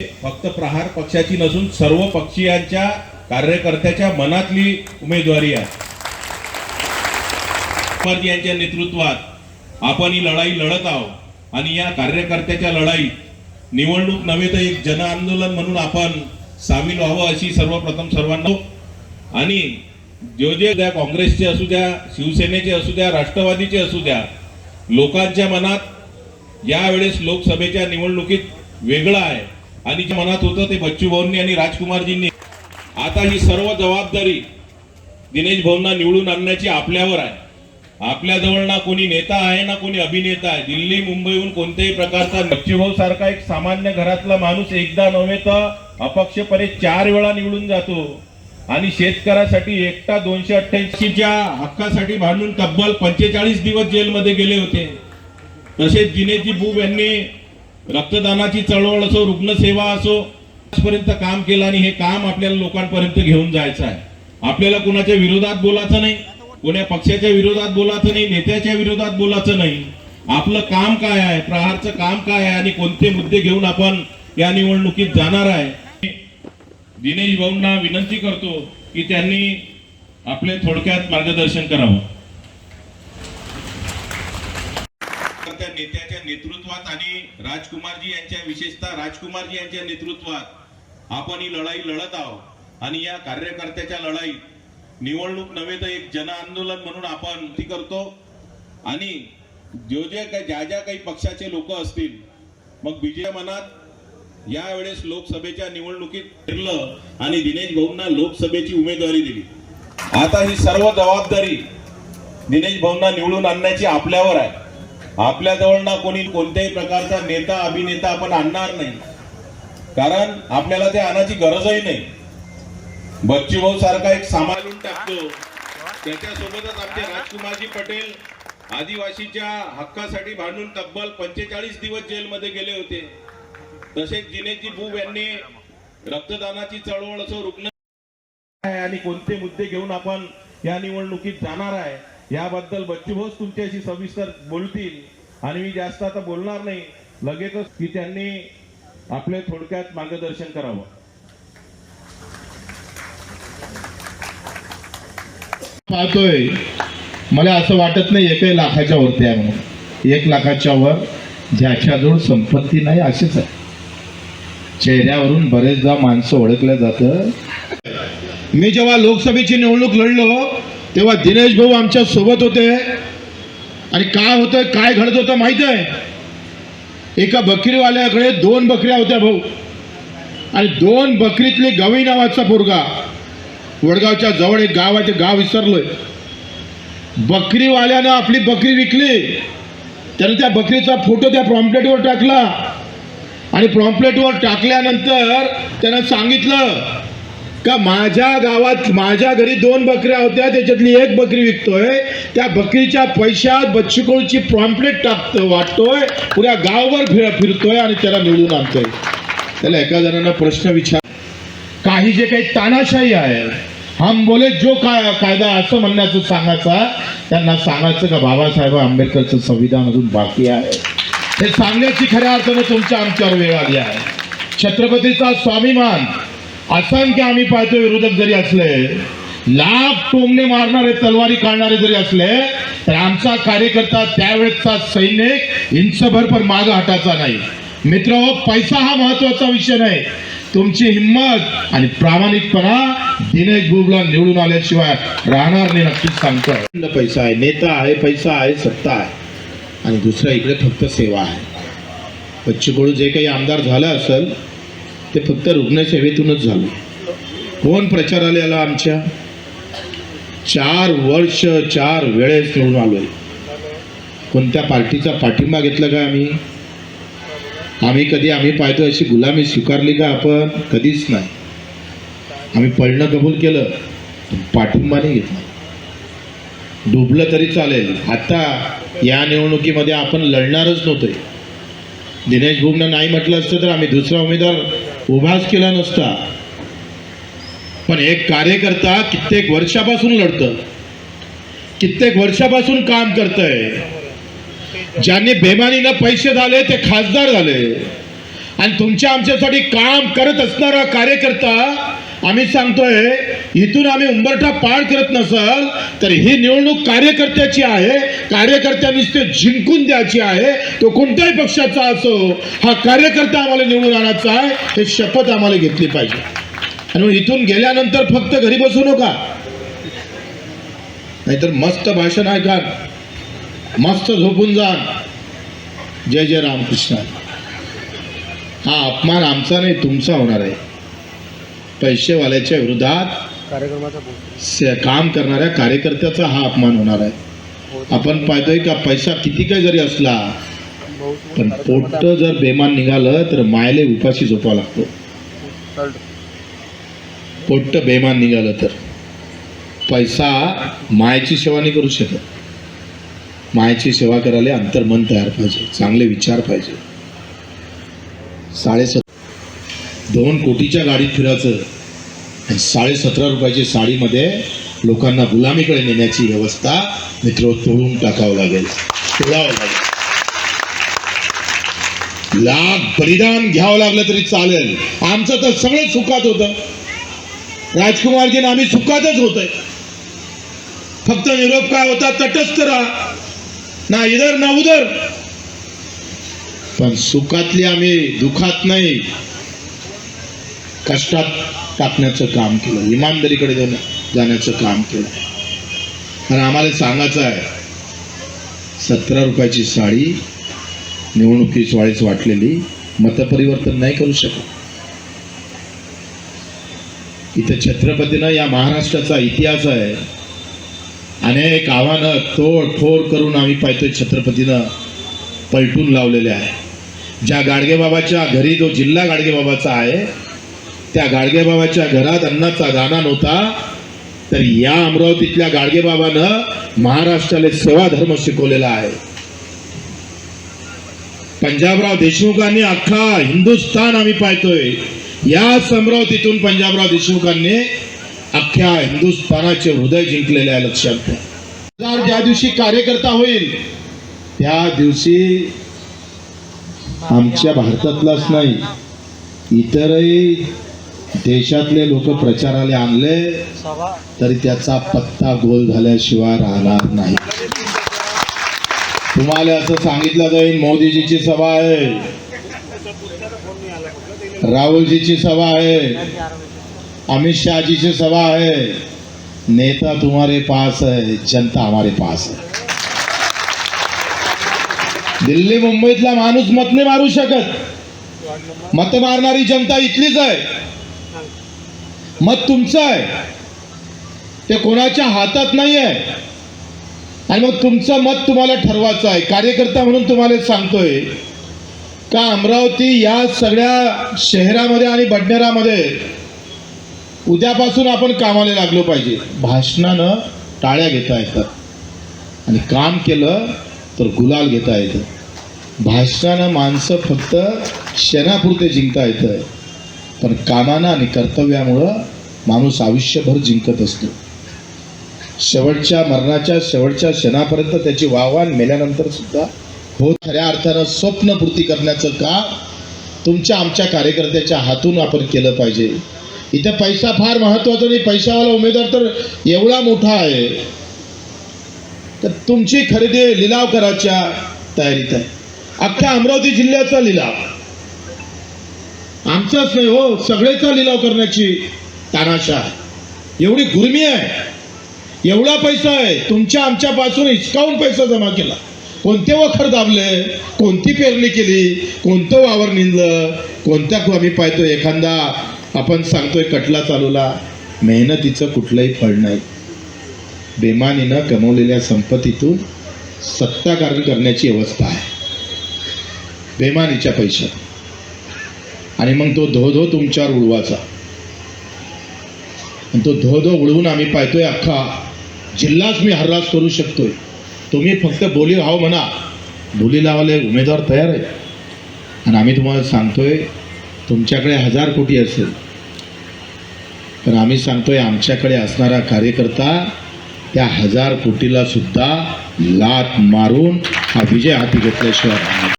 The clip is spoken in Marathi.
फक्त प्रहार पक्षाची नसून सर्व पक्षीयांच्या कार्यकर्त्याच्या मनातली उमेदवारी आहे. यांच्या नेतृत्वात आपण ही लढाई लढत आहोत आणि या कार्यकर्त्याच्या लढाईत निवडणूक नव्हे तर एक जन आंदोलन म्हणून आपण सामील व्हावं अशी सर्वप्रथम सर्वांना आणि जो जे द्या काँग्रेसचे असू द्या शिवसेनेचे असू द्या राष्ट्रवादीचे असू द्या लोकांच्या मनात यावेळेस लोकसभेच्या निवडणुकीत वेगळं आहे. आणि जे मनात होतं ते बच्चू भाऊंनी आणि राजकुमारजींनी. आता ही सर्व जबाबदारी दिनेश भाऊंना निवडून आणण्याची आपल्यावर आहे. आपल्याजवळ ना कोणी नेता आहे ना कोणी अभिनेता आहे. दिल्ली मुंबईहून कोणत्याही प्रकारचा बच्चूभाऊ सारखा एक सामान्य घरातला माणूस एकदा नव्हे तर अपक्षपणे चार वेळा निवडून जातो. आणि शेतकऱ्यासाठी एकटा दोनशे अठ्ठ्याऐंशीच्या हक्कासाठी भांडून तब्बल पंचेचाळीस दिवस जेलमध्ये गेले होते. तसेच जिनेजी बुब यांनी रक्तदानाची चळवळ असो रुग्णसेवा असो आजपर्यंत काम केलं आणि हे काम आपल्याला लोकांपर्यंत घेऊन जायचं आहे. आपल्याला कुणाच्या विरोधात बोलायचं नाही कोण्या पक्षाच्या विरोधात बोलायचं नाही नेत्याच्या विरोधात बोलायचं नाही. आपलं काम काय आहे प्रहारचं काम काय आहे आणि कोणते मुद्दे घेऊन आपण या निवडणुकीत जाणार आहे? दिनेश भाऊंना विनंती करतो की त्यांनी आपले थोडक्यात मार्गदर्शन करावं त्या नेत्याच्या नेतृत्वात आणि राजकुमारजी यांच्या विशेषतः राजकुमारजी यांच्या नेतृत्वात आपण ही लढाई लढत आहोत. आणि या कार्यकर्त्याच्या लढाईत निवडणूक नव्हे तर एक जन आंदोलन म्हणून आपण ती करतो. आणि जो जे काही ज्या ज्या काही पक्षाचे लोक असतील मग विजय मनात यावेळेस लोकसभेच्या निवडणुकीत फिरलं आणि दिनेश भाऊंना लोकसभेची उमेदवारी दिली. आता ही सर्व जबाबदारी दिनेश भाऊंना निवडून आणण्याची आपल्यावर आहे. आपल्याजवळ ना कोणी कोणत्याही प्रकारचा नेता अभिनेता आपण आणणार नाही. कारण आपल्याला ते आणायची गरजही नाही. बच्चू भाऊ सारखा एक सांभाळून टाकतो. त्याच्यासोबतच आमचे राजकुमारजी पटेल आदिवासीच्या हक्कासाठी भांडून तब्बल पंचेचाळीस दिवस जेलमध्ये गेले होते. तसेच जिनेजी बुब यांनी रक्तदानाची चळवळ असं रुग्ण आहे आणि कोणते मुद्दे घेऊन आपण या निवडणुकीत जाणार आहे याबद्दल बच्चू भाऊच तुमच्याशी सविस्तर बोलतील. आणि मी जास्त आता बोलणार नाही. लगेचच की त्यांनी आपले थोडक्यात मार्गदर्शन करावं. पाहतोय. मला असं वाटत नाही एकही लाखाच्या वरती आहे म्हणून. एक लाखाच्या वर ज्याच्याजवळ संपत्ती नाही असेच आहे. चेहऱ्यावरून बरेचदा माणसं ओळखल्या जात. मी जेव्हा लोकसभेची निवडणूक लढलो तेव्हा दिनेश भाऊ आमच्यासोबत होते. आणि काय होतं काय घडत होतं माहीत आहे? एका बकरीवाल्याकडे दोन बकऱ्या होत्या भाऊ. आणि दोन बकरीतले गवई नावाचा पोरगा. वडगावच्या जवळ एक गाव आहे ते गाव विसरलोय. बकरीवाल्यानं आपली बकरी विकली. त्यानं त्या बकरीचा फोटो त्या प्रॉम्प्लेटवर टाकला. आणि प्रॉम्प्लेटवर टाकल्यानंतर त्यानं सांगितलं का माझ्या गावात माझ्या घरी दोन बकऱ्या होत्या त्याच्यातली एक बकरी विकतोय त्या बकरीच्या पैशात बच्चूकोळची प्रॉम्प्लेट टाकतो वाटतोय पुऱ्या गावभर फिर फिरतोय आणि त्याला निवडून आणतोय. त्याला एका जणांना प्रश्न विचार काही जे काही तानाशाही आहे हम बोले जो काय कायदा असं म्हणण्याचं सांगायचा त्यांना सांगायचं का बाबासाहेब आंबेडकरचं संविधान अजून बाकी आहे? हे सांगण्याची खऱ्या अर्थानं तुमच्या आमच्यावर वेळ आली आहे. छत्रपतीचा स्वाभिमान असंख्य आम्ही पाहतो विरोधक जरी असले लाख टोमणे मारणारे तलवारी काढणारे जरी असले तर आमचा कार्यकर्ता त्यावेळेचा सैनिक इंचभर पण माग हटायचा नाही. मित्र हो, पैसा हा महत्त्वाचा विषय नाही. तुमची हिंमत आणि प्रामाणिकपणा दिनेश बुबला निवडून आल्याशिवाय राहणार नाही नक्कीच सांगतो. पैसा आहे नेता आहे पैसा आहे सत्ता आहे. आणि दुसरा इकडे फक्त सेवा आहे. बच्चूकडू जे काही आमदार झालं असेल ते फक्त रुग्णसेवेतूनच झालं. कोण प्रचाराला आला आमच्या? चार वर्ष चार वेळेस निवडून आलोय. कोणत्या पार्टीचा पाठिंबा घेतला का आम्ही? आम्ही कधी आम्ही पाहतो अशी गुलामी स्वीकारली का आपण? कधीच नाही. आम्ही पळणं कबूल केलं पाठिंबा नाही घेतला. डुबलं तरी चालेल. आता या निवडणुकीमध्ये आपण लढणारच नव्हते दिनेश भुमनं नाही म्हटलं असतं तर आम्ही दुसरा उमेदवार उभाच केला नसता. पण एक कार्यकर्ता कित्येक वर्षापासून लढतं कित्येक वर्षापासून काम करतंय. ज्यांनी बेमानीनं पैसे झाले ते खासदार झाले. आणि तुमच्या आमच्यासाठी काम करत असणारा कार्यकर्ता आम्ही सांगतोय इथून आम्ही उंबरठा पार करत नसल तर ही निवडणूक कार्यकर्त्याची आहे. कार्यकर्त्यांनीच ते जिंकून द्यायची आहे. तो कोणत्याही पक्षाचा असो हा कार्यकर्ता आम्हाला निवडून आणायचा आहे हे शपथ आम्हाला घेतली पाहिजे. आणि इथून गेल्यानंतर फक्त घरी बसू नका. नाहीतर मस्त भाषण ऐका मस्त झोपून जा जय जय रामकृष्ण. हा अपमान आमचा नाही तुमचा होणार आहे. पैसेवाल्याच्या विरोधात काम करणाऱ्या कार्यकर्त्याचा हा अपमान होणार आहे. आपण पाहतोय का पैसा किती काय जरी असला पण पोट जर बेमान निघालं तर मायले उपाशी झोपावं लागतो. पोट्ट बेमान निघालं तर. पैसा मायची सेवा नाही करू शकत. मायची सेवा करायला अंतर्मन तयार पाहिजे चांगले विचार पाहिजे. साडेसत दोन कोटीच्या गाडीत फिरायचं आणि साडे सतरा रुपयाची साडीमध्ये लोकांना गुलामीकडे नेण्याची व्यवस्था मित्र तोडून टाकावं लागेल. तोडावं लागेल. लाभ बलिदान घ्यावं लागलं तरी चालेल. आमचं तर सगळं सुखात होतं. राजकुमारजी आम्ही सुखातच होतोय. फक्त निरोप काय होता? तटस्थ राहा. ना इधर ना उधर. पण सुखातली आम्ही दुखात नाही. कष्टात टाकण्याचं काम केलं. इमानदारीकडे जाण्या- जाण्याचं काम केलं. आणि आम्हाला सांगायचं आहे सतरा रुपयाची साडी निवडणुकीच वाळीच वाटलेली मतपरिवर्तन नाही करू शकत. इथं छत्रपतीनं या महाराष्ट्राचा इतिहास आहे. अनेक आव्हानं तोड फोड करून आम्ही पाहतोय छत्रपतीनं पलटून लावलेले आहे. ज्या गाडगेबाबाच्या घरी जो जिल्हा गाडगेबाबाचा आहे त्या गाडगेबाबाच्या घरात अन्नाचा दाना नव्हता तर या अमरावतीतल्या गाडगेबाबानं महाराष्ट्राला सेवा धर्म शिकवलेला आहे. पंजाबराव देशमुखांनी अख्खा हिंदुस्थान आम्ही पाहतोय. याच अमरावतीतून पंजाबराव देशमुखांनी अख्ख्या हिंदुस्थानाचे हृदय जिंकलेले आहे लक्षात घ्या. ज्या दिवशी कार्यकर्ता होईल त्या दिवशी आमच्या भारतातलाच नाही इतरही देशातले लोक प्रचाराला आणले तरी त्याचा पत्ता गोल झाल्याशिवाय राहणार नाही. तुम्हाला असं सांगितलं जाईल मोदीजीची सभा आहे. राहुलजीची सभा आहे. अमित शहाजीची सभा आहे. नेता तुम्हारे पास है जनता हमारे पास है दिल्ली मुंबईतला माणूस मत नाही मारू शकत. मत मारणारी जनता इथलीच आहे. मत तुमचं आहे. ते कोणाच्या हातात नाही आहे आणि मग तुमचं मत तुम्हाला ठरवायचं आहे. कार्यकर्ता म्हणून तुम्हाला सांगतोय का अमरावती या सगळ्या शहरामध्ये आणि बडनेरामध्ये उद्यापासून आपण कामाला लागलो पाहिजे. भाषणानं टाळ्या घेता येतात. आणि काम केलं तर गुलाल घेता येतं. भाषणानं माणसं फक्त क्षणापुरते जिंकता येतं. पण कामानं आणि कर्तव्यामुळं माणूस आयुष्यभर जिंकत असतो. शेवटच्या मरणाच्या शेवटच्या क्षणापर्यंत त्याची वाहवान मेल्यानंतर सुद्धा हो खऱ्या अर्थानं स्वप्नपूर्ती करण्याचं काम तुमच्या आमच्या कार्यकर्त्याच्या हातून आपण केलं पाहिजे. इथे पैसा फार महत्त्वाचा नाही पैशावाला उमेदवार तर एवढा मोठा आहे. तर तुमची खरेदी लिलाव करायच्या तयारीत आहे. अख्ख्या अमरावती जिल्ह्याचा लिलाव. आमचाच नाही हो सगळेचा लिलाव करण्याची तानाशा आहे. एवढी गुरमी आहे. एवढा पैसा आहे. तुमच्या आमच्यापासून हिसकावून पैसा जमा केला. कोणते वखर दाबले कोणती पेरणी केली कोणतं वावर निंदलं कोणत्या आम्ही पाहतो एखादा? आपण सांगतोय कटला चालूला मेहनतीचं कुठलंही फळ नाही. बेमानीनं कमवलेल्या संपत्तीतून सत्ताकारण करण्याची अवस्था आहे. बेमानीच्या पैशात. आणि मग तो धो धो तुमच्यावर उडवाचा आणि तो धो धो उडवून आम्ही पाहतोय अख्खा जिल्हाच मी हर्रास करू शकतोय. तुम्ही फक्त बोली हाव म्हणा. बोली लावायला उमेदवार तयार आहे आणि आम्ही तुम्हाला सांगतोय तुमच्याकडे हजार कोटी असेल. तर आम्ही सांगतोय आमच्याकडे असणारा कार्यकर्ता त्या हजार कोटीला सुद्धा लात मारून हा विजय हाती घेतल्याशिवाय